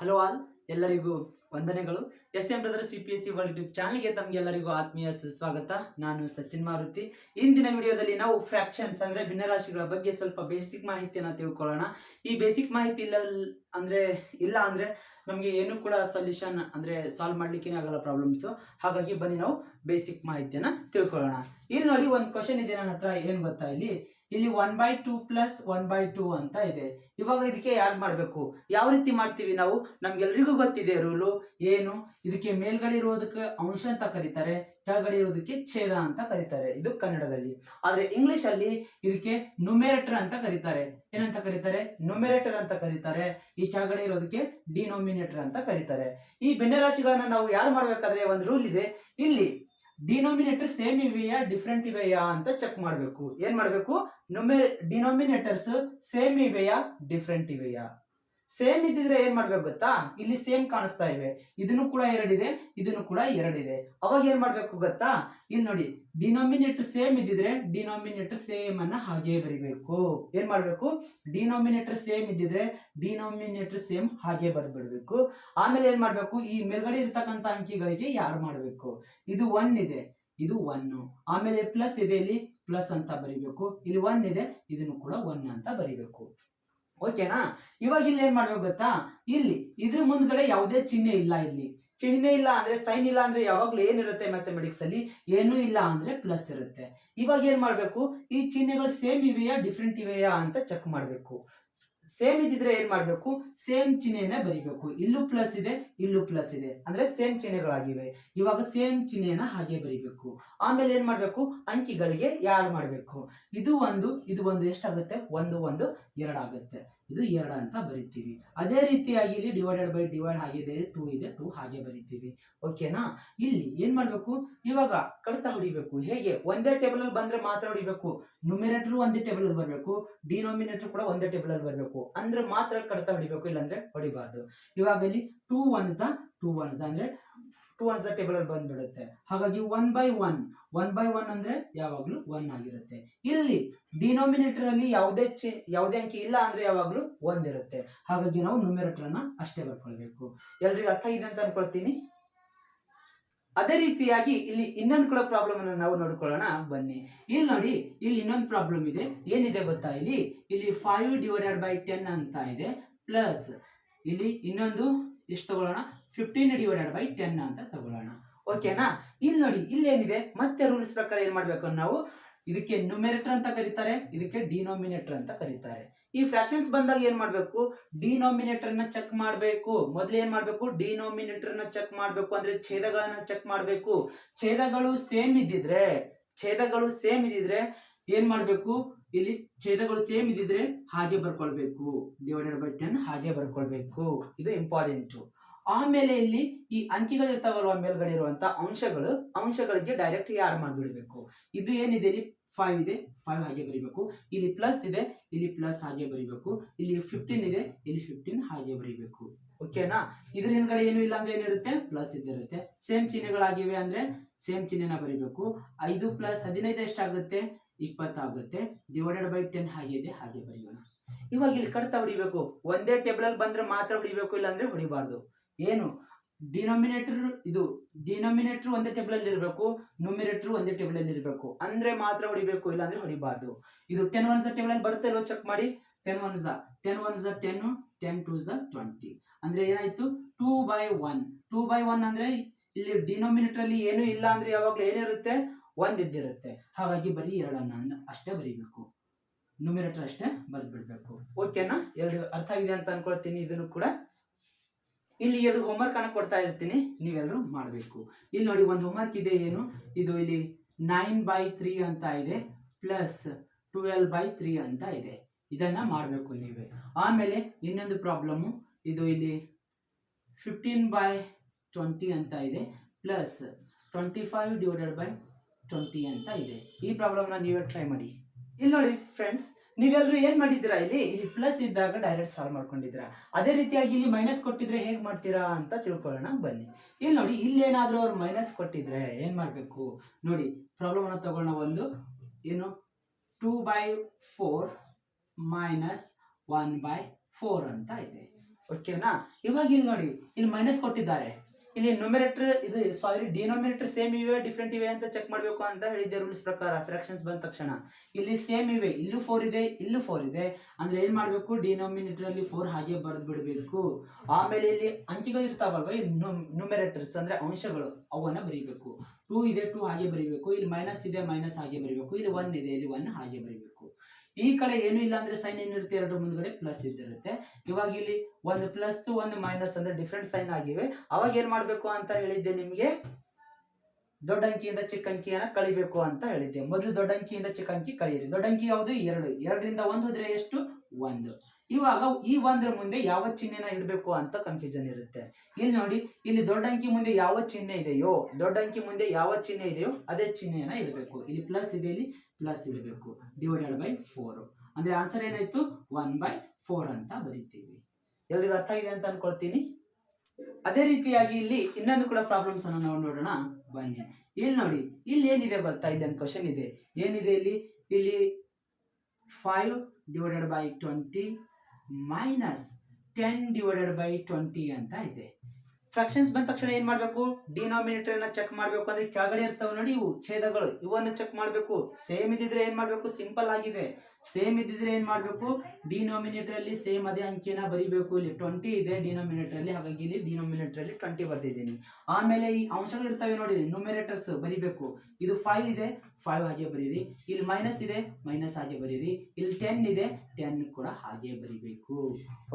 Hello all, ಎಲ್ಲರಿಗೂ ವಂದನೆಗಳು. S M brother C P S C world YouTube ಚಾನಲ್ಗೆ ತಮಗೆಲ್ಲರಿಗೂ ಆತ್ಮೀಯ ಸುಸ್ವಾಗತ. ನಾನು ಸಚಿನ್ ಮಾರುತಿ. ಇಂದಿನ ವಿಡಿಯೋದಲ್ಲಿ ನಾವು ಫ್ರಾಕ್ಷನ್ಸ್ ಅಂದರೆ ಭಿನ್ನರಾಶಿಗಳ ಬಗ್ಗೆ ಸ್ವಲ್ಪ ಬೇಸಿಕ್ ಮಾಹಿತಿಯನ್ನು ತಿಳ್ಕೊಳ್ಳೋಣ. ಈ ಬೇಸಿಕ್ ಮಾಹಿತಿ ಇಲ್ಲ ಅಂದರೆ ಇಲ್ಲ ಅಂದರೆ ನಮಗೆ ಏನು ಕೂಡ ಸೊಲ್ಯೂಷನ್ ಅಂದರೆ ಸಾಲ್ವ್ ಮಾಡ್ಲಿಕ್ಕೆ ಆಗಲ್ಲ ಪ್ರಾಬ್ಲಮ್ಸು. ಹಾಗಾಗಿ ಬನ್ನಿ ನಾವು ಬೇಸಿಕ್ ಮಾಹಿತಿಯನ್ನು ತಿಳ್ಕೊಳ್ಳೋಣ. ಇಲ್ಲಿ ನೋಡಿ ಒಂದು ಕ್ವಶನ್ ಇದೆ ನನ್ನ ಹತ್ರ, ಏನು ಗೊತ್ತಾ ಇಲ್ಲಿ? ಇಲ್ಲಿ one by two plus one by two ಅಂತ ಇದೆ. ಇವಾಗ ಇದಕ್ಕೆ ಯಾರು ಮಾಡಬೇಕು? ಯಾವ ರೀತಿ ಮಾಡ್ತೀವಿ ನಾವು? ನಮ್ಗೆಲ್ರಿಗೂ ಗೊತ್ತಿದೆ ರೂಲು. ಏನು? ಇದಕ್ಕೆ ಮೇಲ್ಗಡೆ ಇರೋದಕ್ಕೆ ಅಂಶ ಅಂತ ಕರೀತಾರೆ. ಕೆಳಗಡೆ ಇರೋದಕ್ಕೆ ಛೇದ ಅಂತ ಕರೀತಾರೆ. ಇದು ಕನ್ನಡದಲ್ಲಿ. ಆದರೆ ಇಂಗ್ಲಿಷ್ ಅಲ್ಲಿ ಇದಕ್ಕೆ ನುಮೆರೇಟರ್ ಅಂತ ಕರೀತಾರೆ. ಏನಂತ ಕರೀತಾರೆ? ನುಮೆರೇಟರ್ ಅಂತ ಕರೀತಾರೆ. ಈ ಕೆಳಗಡೆ ಇರೋದಕ್ಕೆ ಡಿನೋಮಿನೇಟರ್ ಅಂತ ಕರೀತಾರೆ. ಈ ಭಿನ್ನರಾಶಿಗಳನ್ನ ನಾವು ಯಾರು ಮಾಡಬೇಕಾದ್ರೆ? ಒಂದು ರೂಲ್ ಇದೆ. ಇಲ್ಲಿ ಡಿನೋಮಿನೇಟರ್ ಸೇಮ್ ಇವೆಯಾ? ಡಿಫ್ರೆಂಟ್ ಇವೆಯಾ ಅಂತ ಚೆಕ್ ಮಾಡಬೇಕು. ಏನ್ ಮಾಡಬೇಕು? ನುಮೆ ಡಿನೋಮಿನೇಟರ್ಸ್ ಸೇಮ್ ಇವೆಯಾ? ಡಿಫ್ರೆಂಟ್ ಇವೆಯಾ? ಸೇಮ್ ಇದ್ದಿದ್ರೆ ಏನ್ ಮಾಡ್ಬೇಕು ಗೊತ್ತಾ? ಇಲ್ಲಿ ಸೇಮ್ ಕಾಣಿಸ್ತಾ ಇವೆ. ಇದನ್ನು ಕೂಡ ಎರಡಿದೆ, ಇದನ್ನು ಕೂಡ ಎರಡಿದೆ. ಅವಾಗ ಏನ್ ಮಾಡ್ಬೇಕು ಗೊತ್ತಾ? ಇಲ್ಲಿ ನೋಡಿ ಡಿನೋಮಿನೇಟರ್ ಸೇಮ್ ಇದ್ದಿದ್ರೆ ಡಿನೋಮಿನೇಟರ್ ಸೇಮ್ ಅನ್ನ ಹಾಗೆ ಬರಿಬೇಕು. ಏನ್ ಮಾಡ್ಬೇಕು? ಡಿನೋಮಿನೇಟರ್ ಸೇಮ್ ಇದ್ದಿದ್ರೆ ಡಿನೋಮಿನೇಟರ್ ಸೇಮ್ ಹಾಗೆ ಬರ್ಬಿಡ್ಬೇಕು ಆಮೇಲೆ ಏನ್ ಮಾಡ್ಬೇಕು? ಈ ಮೇಲ್ಗಡೆ ಇರ್ತಕ್ಕಂಥ ಅಂಕಿಗಳಿಗೆ ಯಾರು ಮಾಡ್ಬೇಕು? ಇದು ಒನ್ ಇದೆ, ಇದು ಒನ್ ಆಮೇಲೆ ಪ್ಲಸ್ ಇದೆ ಇಲ್ಲಿ ಪ್ಲಸ್ ಅಂತ ಬರಿಬೇಕು. ಇಲ್ಲಿ ಒನ್ ಇದೆ, ಇದನ್ನು ಕೂಡ ಒನ್ ಅಂತ ಬರಿಬೇಕು. ಓಕೆನಾ ಇವಾಗ ಇಲ್ಲಿ ಏನ್ ಮಾಡ್ಬೇಕು ಗೊತ್ತಾ? ಇಲ್ಲಿ, ಇದ್ರ ಮುಂದ್ಗಡೆ ಯಾವುದೇ ಚಿಹ್ನೆ ಇಲ್ಲ ಇಲ್ಲಿ. ಚಿಹ್ನೆ ಇಲ್ಲ ಅಂದ್ರೆ ಸೈನ್ ಇಲ್ಲ ಅಂದ್ರೆ ಯಾವಾಗ್ಲೂ ಏನಿರುತ್ತೆ ಮ್ಯಾಥಮೆಟಿಕ್ಸ್ ಅಲ್ಲಿ? ಏನೂ ಇಲ್ಲ ಅಂದ್ರೆ ಪ್ಲಸ್ ಇರುತ್ತೆ. ಇವಾಗ ಏನ್ ಮಾಡ್ಬೇಕು? ಈ ಚಿಹ್ನೆಗಳು ಸೇಮ್ ಇವೆಯಾ? ಡಿಫ್ರೆಂಟ್ ಇವೆಯಾ ಅಂತ ಚೆಕ್ ಮಾಡ್ಬೇಕು. ಸೇಮ್ ಇದ್ದಿದ್ರೆ ಏನು ಮಾಡಬೇಕು? ಸೇಮ್ ಚಿಹ್ನೆಯನ್ನ ಬರಿಬೇಕು. ಇಲ್ಲೂ ಪ್ಲಸ್ ಇದೆ, ಇಲ್ಲೂ ಪ್ಲಸ್ ಇದೆ. ಅಂದ್ರೆ ಸೇಮ್ ಚಿಹ್ನೆಗಳಾಗಿವೆ. ಇವಾಗ ಸೇಮ್ ಚಿಹ್ನೆಯನ್ನ ಹಾಗೆ ಬರಿಬೇಕು. ಆಮೇಲೆ ಏನು ಮಾಡಬೇಕು? ಅಂಕಿಗಳಿಗೆ ಯಾರು ಮಾಡಬೇಕು. ಇದು ಒಂದು ಇದು ಒಂದು ಎಷ್ಟಾಗುತ್ತೆ? ಒಂದು ಒಂದು, ಎರಡಾಗುತ್ತೆ. ಇದು ಎರಡು ಅಂತ ಬರಿತೀವಿ. ಅದೇ ರೀತಿಯಾಗಿ ಇಲ್ಲಿ ಡಿವೈಡೆಡ್ ಬೈ ಡಿವೈಡ್ ಆಗಿದೆ ಟೂ ಇದೆ ಟೂ ಹಾಗೆ ಬರಿತೀವಿ. ಓಕೆನಾ ಇಲ್ಲಿ ಏನು ಮಾಡಬೇಕು? ಇವಾಗ ಕಡಿತ ಹೊಡಿಬೇಕು. ಹೇಗೆ? ಒಂದೇ ಟೇಬಲ್ ಅಲ್ಲಿ ಬಂದ್ರೆ ಮಾತ್ರ ಹೊಡಿಬೇಕು. ನುಮಿನೇಟರ್ ಒಂದೇ ಟೇಬಲ್ ಅಲ್ಲಿ ಬರಬೇಕು. ಡಿನೋಮಿನೇಟರ್ ಕೂಡ ಒಂದೇ ಟೇಬಲ್ ಅಲ್ಲಿ ಬರಬೇಕು. ಅಂದ್ರೆ ಮಾತ್ರ ಕಡಿತ ಹೊಡಿಬೇಕು, ಇಲ್ಲಾಂದರೆ ಹೊಡಿಬಾರ್ದು. ಇವಾಗ ಇಲ್ಲಿ two ones the two ones ಅಂದ್ರೆ ಟೂ ಅನ್ಸ್ ದ ಟೇಬಲ್ ಅಲ್ಲಿ ಬಂದ್ಬಿಡುತ್ತೆ. ಹಾಗಾಗಿ one by one one by one ಅಂದ್ರೆ ಯಾವಾಗ್ಲೂ ಒನ್ ಆಗಿರುತ್ತೆ. ಇಲ್ಲಿ ಡಿನೋಮಿನೇಟರ್ ಅಲ್ಲಿ ಯಾವುದೇ ಚೇ, ಯಾವುದೇ ಅಂಕಿ ಇಲ್ಲ ಅಂದ್ರೆ ಯಾವಾಗ್ಲೂ ಒಂದಿರುತ್ತೆ ಹಾಗಾಗಿ ನಾವು ನ್ಯೂಮಿನೇಟರ್ ಅನ್ನ ಅಷ್ಟೇ ಬರ್ಕೊಳ್ಬೇಕು. ಎಲ್ರಿಗೂ ಅರ್ಥ ಇದೆ ಅಂತ ಅನ್ಕೊಳ್ತೀನಿ? ಅದೇ ರೀತಿಯಾಗಿ ಇಲ್ಲಿ ಇನ್ನೊಂದು ಕೂಡ ಪ್ರಾಬ್ಲಮ್ ಅನ್ನು ನಾವು ನೋಡ್ಕೊಳ್ಳೋಣ. ಬನ್ನಿ. ಇಲ್ಲಿ ನೋಡಿ, ಇಲ್ಲಿ ಇನ್ನೊಂದು ಪ್ರಾಬ್ಲಮ್ ಇದೆ. ಏನಿದೆ ಗೊತ್ತಾ? ಇಲ್ಲಿ ಇಲ್ಲಿ ಫೈವ್ ಡಿವೈಡೆಡ್ ಬೈ ಟೆನ್ ಅಂತ ಇದೆ. ಪ್ಲಸ್ ಇಲ್ಲಿ ಇನ್ನೊಂದು, ಎಷ್ಟು ತಗೊಳ್ಳೋಣ? ಫಿಫ್ಟೀನ್ ಡಿವೈಡೆಡ್ ಬೈ ಟೆನ್ ಅಂತ ತಗೊಳ್ಳೋಣ. ಓಕೆನಾ ಇಲ್ಲಿ ನೋಡಿ ಇಲ್ಲಿ ಏನಿದೆ ಮತ್ತೆ ರೂಲ್ಸ್ ಪ್ರಕಾರ ಏನ್ ಮಾಡ್ಬೇಕು ನಾವು? ಇದಕ್ಕೆ ನ್ಯೂಮಿನೇಟರ್ ಅಂತ ಕರೀತಾರೆ, ಇದಕ್ಕೆ ಡಿನೋಮಿನೇಟರ್ ಅಂತ ಕರೀತಾರೆ. ಈ ಫ್ರಾಕ್ಷನ್ಸ್ ಬಂದಾಗ ಏನ್ ಮಾಡ್ಬೇಕು? ಡಿನೋಮಿನೇಟರ್ನ ಚೆಕ್ ಮಾಡಬೇಕು. ಮೊದಲು ಏನ್ ಮಾಡ್ಬೇಕು? ಡಿನೋಮಿನೇಟರ್ನ ಚೆಕ್ ಮಾಡ್ಬೇಕು, ಅಂದ್ರೆ ಛೇದಗಳನ್ನ ಚೆಕ್ ಮಾಡ್ಬೇಕು. ಛೇದಗಳು ಸೇಮ್ ಇದ್ದಿದ್ರೆ, ಛೇದಗಳು ಸೇಮ್ ಇದ್ದಿದ್ರೆ ಏನ್ ಮಾಡ್ಬೇಕು? ಇಲ್ಲಿ ಛೇದಗಳು ಸೇಮ್ ಇದ್ದಿದ್ರೆ ಹಾಗೆ ಬರ್ಕೊಳ್ಬೇಕು. ಡಿವೈಡೆಡ್ ಬೈ ಟೆನ್ ಹಾಗೆ ಬರ್ಕೊಳ್ಬೇಕು. ಇದು ಇಂಪಾರ್ಟೆಂಟ್ ಆಮೇಲೆ ಇಲ್ಲಿ ಈ ಅಂಕಿಗಳು ಇರ್ತಾವಲ್ವ ಮೇಲ್ಗಡೆ ಇರುವಂತ ಅಂಶಗಳು, ಅಂಶಗಳಿಗೆ ಡೈರೆಕ್ಟ್ ಯಾಡ್ ಮಾಡಿಬಿಡ್ಬೇಕು? ಇದು ಏನಿದೆ ಇಲ್ಲಿ? ಫೈವ್ ಇದೆ. ಫೈವ್ ಹಾಗೆ ಬರಿಬೇಕು. ಇಲ್ಲಿ ಪ್ಲಸ್ ಇದೆ, ಇಲ್ಲಿ ಪ್ಲಸ್ ಹಾಗೆ ಬರಿಬೇಕು. ಇಲ್ಲಿ ಫಿಫ್ಟೀನ್ ಇದೆ, ಇಲ್ಲಿ ಫಿಫ್ಟೀನ್ ಹಾಗೆ ಬರಿಬೇಕು. ಓಕೆನಾ ಇದ್ರ ಹಿಂದ್ಗಡೆ ಏನು ಇಲ್ಲ ಅಂದ್ರೆ ಏನಿರುತ್ತೆ? ಪ್ಲಸ್ ಇದ್ದಿರುತ್ತೆ. ಸೇಮ್ ಚಿಹ್ನೆಗಳಾಗಿವೆ ಅಂದ್ರೆ ಸೇಮ್ ಚಿಹ್ನೆನ ಬರಿಬೇಕು. ಐದು ಪ್ಲಸ್ ಹದಿನೈದು ಎಷ್ಟಾಗುತ್ತೆ? ಇಪ್ಪತ್ತಾಗುತ್ತೆ. ಡಿವೈಡೆಡ್ ಬೈ ಟೆನ್ ಹಾಗೆ ಇದೆ, ಹಾಗೆ ಬರೆಯೋಣ. ಇವಾಗ ಇಲ್ಲಿ ಕಡ್ತಾ ಹೊಡಿಬೇಕು. ಒಂದೇ ಟೇಬಲ್ ಅಲ್ಲಿ ಬಂದ್ರೆ ಮಾತ್ರ ಹೊಡಿಬೇಕು, ಇಲ್ಲಾಂದ್ರೆ ಹೊಡಿಬಾರ್ದು. ಏನು? ಡಿನೋಮಿನೇಟರ್ ಇದು ಡಿನೋಮಿನೇಟರ್ ಒಂದೇ ಟೇಬಲ್ ಅಲ್ಲಿ ಇರಬೇಕು ನ್ಯೂಮಿನೇಟರ್ ಒಂದೇ ಟೇಬಲ್ ಅಲ್ಲಿ ಇರಬೇಕು. ಅಂದ್ರೆ ಮಾತ್ರ ಹೊಡಿಬೇಕು ಇಲ್ಲಾಂದ್ರೆ ಹೊಡಿಬಾರ್ದು. ಇದು ಟೆನ್ ಒನ್ಸ್ ದ ಟೇಬಲ್ ಅಲ್ಲಿ ಬರುತ್ತೆ ಇಲ್ವೋ ಚೆಕ್ ಮಾಡಿ. Ten ones the ten ones the ten ten twos the twenty ಅಂದ್ರೆ ಏನಾಯ್ತು? Two by one two by one ಅಂದ್ರೆ ಇಲ್ಲಿ ಡಿನೋಮಿನೇಟರ್ ಅಲ್ಲಿ ಏನು ಇಲ್ಲ ಅಂದ್ರೆ ಯಾವಾಗಲೂ ಏನಿರುತ್ತೆ? ಒಂದ್ ಇದ್ದಿರುತ್ತೆ ಹಾಗಾಗಿ ಬರೀ ಎರಡನ್ನ ಅಷ್ಟೇ ಬರೀಬೇಕು. ನ್ಯೂಮಿನೇಟರ್ ಅಷ್ಟೇ ಬರೆದು ಬಿಡ್ಬೇಕು ಓಕೆನಾ ಎರಡು ಅರ್ಥ ಆಗಿದೆ ಅಂತ ಅನ್ಕೊಳ್ತೀನಿ. ಇದನ್ನು ಕೂಡ ಇಲ್ಲಿ ಎರಡು ಅನ್ನ ಕೊಡ್ತಾ ಇರ್ತೀನಿ. ನೀವೆಲ್ಲರೂ ಮಾಡಬೇಕು. ಇಲ್ಲಿ ನೋಡಿ ಒಂದು ಹೋಮ್ವರ್ಕ್ ಇದೆ ಏನು? ಇದು ಇಲ್ಲಿ ನೈನ್ ಬೈ ತ್ರೀ ಅಂತ ಇದೆ ಪ್ಲಸ್ ಟ್ವೆಲ್ ಬೈ ತ್ರೀ ಅಂತ ಇದೆ. ಇದನ್ನ ಮಾಡಬೇಕು ನೀವೇ. ಆಮೇಲೆ ಇನ್ನೊಂದು ಪ್ರಾಬ್ಲಮ್ಮು ಇದು ಇಲ್ಲಿ ಫಿಫ್ಟೀನ್ ಬೈ ಟ್ವೆಂಟಿ ಅಂತ ಇದೆ plus twenty five divided by twenty ಅಂತ ಇದೆ. ಈ ಪ್ರಾಬ್ಲಮ್ನ ನೀವೇ ಟ್ರೈ ಮಾಡಿ. ಇಲ್ಲಿ ನೋಡಿ ಫ್ರೆಂಡ್ಸ್ ನೀವೆಲ್ಲರೂ ಏನು ಮಾಡಿದ್ದೀರಾ ಇಲ್ಲಿ? ಇಲ್ಲಿ ಪ್ಲಸ್ ಇದ್ದಾಗ ಡೈರೆಕ್ಟ್ ಸಾಲ್ವ್ ಮಾಡ್ಕೊಂಡಿದ್ದೀರಾ. ಅದೇ ರೀತಿಯಾಗಿ ಇಲ್ಲಿ ಮೈನಸ್ ಕೊಟ್ಟಿದ್ರೆ ಹೇಗೆ ಮಾಡ್ತೀರಾ ಅಂತ ತಿಳ್ಕೊಳ್ಳೋಣ, ಬನ್ನಿ. ಇಲ್ಲಿ ನೋಡಿ, ಇಲ್ಲಿ ಏನಾದರೂ ಅವ್ರು ಮೈನಸ್ ಕೊಟ್ಟಿದ್ರೆ ಏನು ಮಾಡಬೇಕು? ನೋಡಿ ಪ್ರಾಬ್ಲಮ್ ಅನ್ನು ತಗೊಳ್ಳೋಣ ಒಂದು. ಏನು? Two by four minus one by four ಅಂತ ಇದೆ. ಓಕೆನಾ ಇವಾಗ ಇಲ್ಲಿ ನೋಡಿ, ಇಲ್ಲಿ ಮೈನಸ್ ಕೊಟ್ಟಿದ್ದಾರೆ. ಇಲ್ಲಿ ನ್ಯೂಮಿರೇಟರ್ ಇದು ಸಾರಿ ಡಿನೋಮಿನೇಟರ್ ಸೇಮ್ ಇವೆ ಡಿಫ್ರೆಂಟ್ ಇವೆ ಅಂತ ಚೆಕ್ ಮಾಡಬೇಕು ಅಂತ ಹೇಳಿದ್ದೆ ರೂಲ್ಸ್ ಪ್ರಕಾರ. ಫ್ರಾಕ್ಷನ್ಸ್ ಬಂದ ತಕ್ಷಣ. ಇಲ್ಲಿ ಸೇಮ್ ಇವೆ, ಇಲ್ಲೂ ಫೋರ್ ಇದೆ, ಇಲ್ಲೂ ಫೋರ್ ಇದೆ. ಅಂದ್ರೆ ಏನ್ ಮಾಡಬೇಕು? ಡಿನೋಮಿನೇಟರ್ ಅಲ್ಲಿ ಫೋರ್ ಹಾಗೆ ಬರೆದು ಬಿಡಬೇಕು. ಆಮೇಲೆ ಇಲ್ಲಿ ಅಂಕಿಗಳು ಇರ್ತಾವಲ್ವ? ಈ ನ್ಯೂಮಿನೇಟರ್ಸ್ ಅಂದ್ರೆ ಅಂಶಗಳು, ಅವನ್ನ ಬರೀಬೇಕು. ಟೂ ಇದೆ, ಟೂ ಹಾಗೆ ಬರೀಬೇಕು. ಇಲ್ಲಿ ಮೈನಸ್ ಇದೆ ಮೈನಸ್ ಹಾಗೆ ಬರೀಬೇಕು. ಇಲ್ಲಿ ಒನ್ ಇದೆ, ಇಲ್ಲಿ ಒನ್ ಹಾಗೆ ಬರೀಬೇಕು. ಈ ಕಡೆ ಏನು ಇಲ್ಲ ಅಂದ್ರೆ ಸೈನ್ ಏನಿರುತ್ತೆ ಎರಡು ಮುಂದ್ಗಡೆ ಪ್ಲಸ್ ಇದ್ದಿರುತ್ತೆ. ಇವಾಗ ಇಲ್ಲಿ ಒಂದು ಪ್ಲಸ್ ಒಂದು ಮೈನಸ್ ಅಂದ್ರೆ ಡಿಫ್ರೆಂಟ್ ಸೈನ್ ಆಗಿವೆ. ಅವಾಗ ಏನ್ ಮಾಡ್ಬೇಕು ಅಂತ ಹೇಳಿದ್ದೆ ನಿಮ್ಗೆ? ದೊಡ್ಡ ಅಂಕಿಯಿಂದ ಚಿಕ್ಕ ಅಂಕಿಯನ್ನ ಕಳಿಬೇಕು ಅಂತ ಹೇಳಿದ್ದೆ. ಮೊದಲು ದೊಡ್ಡ ಅಂಕಿಯಿಂದ ಚಿಕ್ಕ ಅಂಕಿ ಕಳಿಯಿರಿ. ದೊಡ್ಡ ಅಂಕಿ ಯಾವುದು? ಎರಡು. ಎರಡರಿಂದ ಒಂದು ಹೋದ್ರೆ ಎಷ್ಟು? ಒಂದು. ಇವಾಗ ಈ ಒಂದ್ರ ಮುಂದೆ ಯಾವ ಚಿಹ್ನೆನ ಇಡಬೇಕು ಅಂತ ಕನ್ಫ್ಯೂಷನ್ ಇರುತ್ತೆ. ಇಲ್ಲಿ ನೋಡಿ, ಇಲ್ಲಿ ದೊಡ್ಡ ಅಂಕಿ ಮುಂದೆ ಯಾವ ಚಿಹ್ನೆ ಇದೆಯೋ, ದೊಡ್ಡ ಅಂಕಿ ಮುಂದೆ ಯಾವ ಚಿಹ್ನೆ ಇದೆಯೋ, ಅದೇ ಚಿಹ್ನೆಯನ್ನ ಇಡಬೇಕು. ಇಲ್ಲಿ ಪ್ಲಸ್ ಇದೆ, ಇಲ್ಲಿ ಪ್ಲಸ್ ಇಡಬೇಕು. ಡಿವೈಡೆಡ್ ಬೈ ಫೋರ್ ಅಂದ್ರೆ ಆನ್ಸರ್ ಏನಾಯ್ತು? ಒನ್ ಬೈ ಫೋರ್ ಅಂತ ಬರೀತೀವಿ. ಎಲ್ರಿಗೂ ಅರ್ಥ ಆಗಿದೆ ಅಂತ ಅನ್ಕೊಳ್ತೀನಿ? ಅದೇ ರೀತಿಯಾಗಿ ಇಲ್ಲಿ ಇನ್ನೊಂದು ಕೂಡ ಪ್ರಾಬ್ಲಮ್ಸ್ ಅನ್ನು ನಾವು ನೋಡೋಣ. ಬನ್ನಿ. ಇಲ್ಲಿ ನೋಡಿ, ಇಲ್ಲಿ ಏನಿದೆ ಬರ್ತಾ ಇಲ್ಲಿ ಒಂದು ಕ್ವಶನ್ ಇದೆ. ಏನಿದೆ ಇಲ್ಲಿ? ಇಲ್ಲಿ five divided by twenty minus ten divided by twenty ಅಂತ ಇದೆ. ಫ್ರಾಕ್ಷನ್ಸ್ ಬಂದ ತಕ್ಷಣ ಏನು ಮಾಡಬೇಕು? ಡಿನಾಮಿನೇಟರ್ನ ಚೆಕ್ ಮಾಡಬೇಕು. ಅಂದರೆ ಕೆಳಗಡೆ ಇರ್ತಾವೆ ನೋಡಿ ಇವು ಛೇದಗಳು. ಇವನ್ನ ಚೆಕ್ ಮಾಡಬೇಕು. ಸೇಮ್ ಇದ್ದಿದ್ರೆ ಏನು ಮಾಡಬೇಕು? ಸಿಂಪಲ್ ಆಗಿದೆ. ಸೇಮ್ ಇದ್ದಿದ್ರೆ ಏನ್ ಮಾಡಬೇಕು? ಡಿನೋಮಿನೇಟರ್ ಅಲ್ಲಿ ಸೇಮ್ ಅದೇ ಅಂಕಿನ ಬರಿಬೇಕು. ಇಲ್ಲಿ ಟ್ವೆಂಟಿ ಇದೆ ಡಿನೋಮಿನೇಟ್ರಲ್ಲಿ ಹಾಗಾಗಿ ಇಲ್ಲಿ ಡಿನೋಮಿನೇಟ್ರಲ್ಲಿ ಟ್ವೆಂಟಿ ಬರ್ದಿದ್ದೀನಿ. ಆಮೇಲೆ ಈ ಅಂಶಗಳು ಇರ್ತವೆ ನೋಡಿ ನ್ಯೂಮಿನೇಟರ್ಸ್ ಬರಿಬೇಕು. ಇದು ಫೈವ್ ಇದೆ. ಫೈವ್ ಹಾಗೆ ಬರೀರಿ. ಇಲ್ಲಿ ಮೈನಸ್ ಇದೆ. ಮೈನಸ್ ಹಾಗೆ ಬರೀರಿ. ಇಲ್ಲಿ ಟೆನ್ ಇದೆ. ಟೆನ್ ಕೂಡ ಹಾಗೆ ಬರಿಬೇಕು.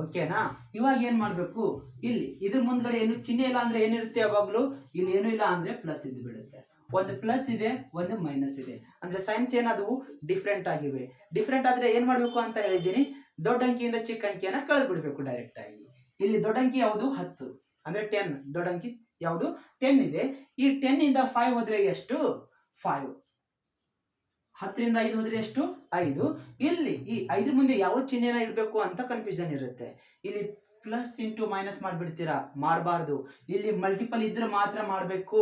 ಓಕೆನಾ ಇವಾಗ ಏನ್ ಮಾಡ್ಬೇಕು? ಇಲ್ಲಿ ಇದ್ರ ಮುಂದ್ಗಡೆ ಏನು ಚಿಹ್ನೆ ಇಲ್ಲ ಅಂದ್ರೆ ಏನಿರುತ್ತೆ ಯಾವಾಗ್ಲೂ? ಇಲ್ಲಿ ಏನು ಇಲ್ಲ ಅಂದ್ರೆ ಪ್ಲಸ್ ಇದ್ದು ಬಿಡುತ್ತೆ ಒಂದು ಪ್ಲಸ್ ಇದೆ, ಒಂದು ಮೈನಸ್ ಇದೆ. ಅಂದ್ರೆ ಸೈನ್ಸ್ ಏನಾದವು ಡಿಫ್ರೆಂಟ್ ಆಗಿವೆ. ಡಿಫ್ರೆಂಟ್ ಆದ್ರೆ ಏನ್ ಮಾಡ್ಬೇಕು ಅಂತ ಹೇಳಿದ್ದೀನಿ? ದೊಡ್ಡ ಅಂಕಿಯಿಂದ ಚಿಕ್ಕ ಅಂಕಿಯನ್ನ ಕಳೆದು ಬಿಡಬೇಕು ಡೈರೆಕ್ಟ್ ಆಗಿ. ಇಲ್ಲಿ ದೊಡ್ಡ ಅಂಕಿ ಯಾವುದು? ಹತ್ತು. ಅಂದ್ರೆ ಟೆನ್ ದೊಡ್ಡ ಅಂಕಿ ಯಾವುದು? ಟೆನ್ ಇದೆ. ಈ ಟೆನ್ ಇಂದ ಫೈವ್ ಹೋದ್ರೆ ಎಷ್ಟು? ಫೈವ್ ಹತ್ತರಿಂದ ಐದು ಹೋದ್ರೆ ಎಷ್ಟು? ಐದು. ಇಲ್ಲಿ ಈ ಐದ್ರ ಮುಂದೆ ಯಾವ ಚಿಹ್ನೆನ ಇಡಬೇಕು ಅಂತ ಕನ್ಫ್ಯೂಷನ್ ಇರುತ್ತೆ. ಇಲ್ಲಿ ಪ್ಲಸ್ ಇಂಟು ಮೈನಸ್ ಮಾಡಿಬಿಡ್ತೀರಾ? ಮಾಡಬಾರ್ದು. ಇಲ್ಲಿ ಮಲ್ಟಿಪಲ್ ಇದ್ರೆ ಮಾತ್ರ ಮಾಡಬೇಕು.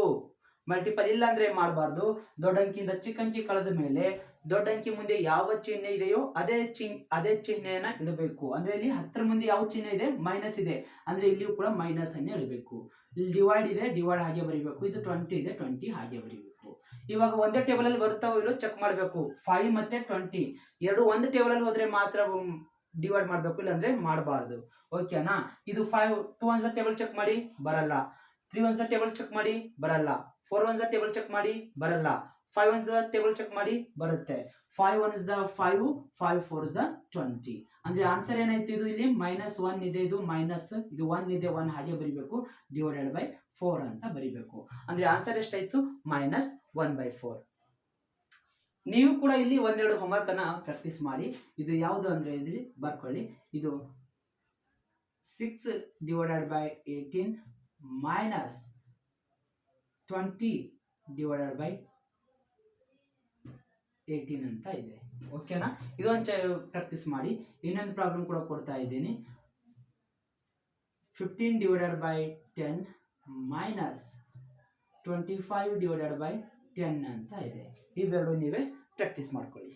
ಮಲ್ಟಿಪಲ್ ಇಲ್ಲ ಅಂದ್ರೆ ಮಾಡಬಾರ್ದು. ದೊಡ್ಡ ಅಂಕಿಯಿಂದ ಚಿಕ್ಕ ಅಂಕಿ ಕಳೆದ ಮೇಲೆ ದೊಡ್ಡ ಅಂಕಿ ಮುಂದೆ ಯಾವ ಚಿಹ್ನೆ ಇದೆಯೋ ಅದೇ ಚಿಹ್ನೆ ಅದೇ ಚಿಹ್ನೆಯನ್ನ ಇಡಬೇಕು. ಅಂದ್ರೆ ಇಲ್ಲಿ ಹತ್ತರ ಮುಂದೆ ಯಾವ ಚಿಹ್ನೆ ಇದೆ? ಮೈನಸ್ ಇದೆ. ಅಂದ್ರೆ ಇಲ್ಲಿಯೂ ಕೂಡ ಮೈನಸ್ ಅನ್ನ ಇಡಬೇಕು. ಡಿವೈಡ್ ಇದೆ ಡಿವೈಡ್ ಹಾಗೆ ಬರೀಬೇಕು. ಇದು ಟ್ವೆಂಟಿ ಇದೆ ಟ್ವೆಂಟಿ ಹಾಗೆ ಬರೀಬೇಕು. ಇವಾಗ ಒಂದೇ ಟೇಬಲ್ ಅಲ್ಲಿ ಬರ್ತಾವೋ ಇಲ್ಲೋ ಚೆಕ್ ಮಾಡಬೇಕು. ಫೈವ್ ಮತ್ತೆ ಟ್ವೆಂಟಿ ಎರಡು ಒಂದು ಟೇಬಲ್ ಅಲ್ಲಿ ಹೋದ್ರೆ ಮಾತ್ರ ಡಿವೈಡ್ ಮಾಡಬೇಕು. ಇಲ್ಲಾಂದ್ರೆ ಮಾಡಬಾರ್ದು. ಓಕೆನಾ ಇದು five two ones table check ಮಾಡಿ, ಬರಲ್ಲ. ತ್ರೀ ಒನ್ಸ್ ಟೇಬಲ್ ಚೆಕ್ ಮಾಡಿ, ಬರಲ್ಲ. ಫೋರ್ ಒನ್ಸ್ ಟೇಬಲ್ ಚೆಕ್ ಮಾಡಿ, ಬರಲ್ಲ. ಫೈವ್ ಒನ್ಸ್ ಟೇಬಲ್ ಚೆಕ್ ಮಾಡಿ, ಬರುತ್ತೆ. Five one is the five five four is the twenty ಅಂದ್ರೆ ಆನ್ಸರ್ ಏನಾಯ್ತು ಇದು ಇಲ್ಲಿ? ಮೈನಸ್ ಒನ್ ಇದೆ ಇದು ಮೈನಸ್ ಇದು ಒನ್ ಇದೆ ಒನ್ ಹಾಗೆ ಬರಿಬೇಕು. ಡಿವೈಡೆಡ್ ಬೈ ಫೋರ್ ಅಂತ ಬರಿಬೇಕು. ಅಂದ್ರೆ ಆನ್ಸರ್ ಎಷ್ಟಾಯ್ತು? ಮೈನಸ್ ಒನ್ ಬೈ ಫೋರ್ ನೀವು ಕೂಡ ಇಲ್ಲಿ ಒಂದೆರಡು ಹೋಮ್ವರ್ಕ್ ಅನ್ನ ಪ್ರಾಕ್ಟೀಸ್ ಮಾಡಿ. ಇದು ಯಾವುದು ಅಂದ್ರೆ ಇಲ್ಲಿ? ಬರ್ಕೊಳ್ಳಿ. ಇದು six divided by eighteen minus twenty divided by eighteen ಅಂತ ಇದೆ. ಓಕೆನಾ ಇದೊಂದು ಚ ಪ್ರಾಕ್ಟೀಸ್ ಮಾಡಿ. ಇನ್ನೊಂದು ಪ್ರಾಬ್ಲಮ್ ಕೂಡ ಕೊಡ್ತಾ ಇದ್ದೀನಿ. Fifteen divided by ten minus twenty five divided by ten ಅಂತ ಇದೆ. ಇವೆರಡು ನೀವೇ ಪ್ರಾಕ್ಟೀಸ್ ಮಾಡ್ಕೊಳ್ಳಿ.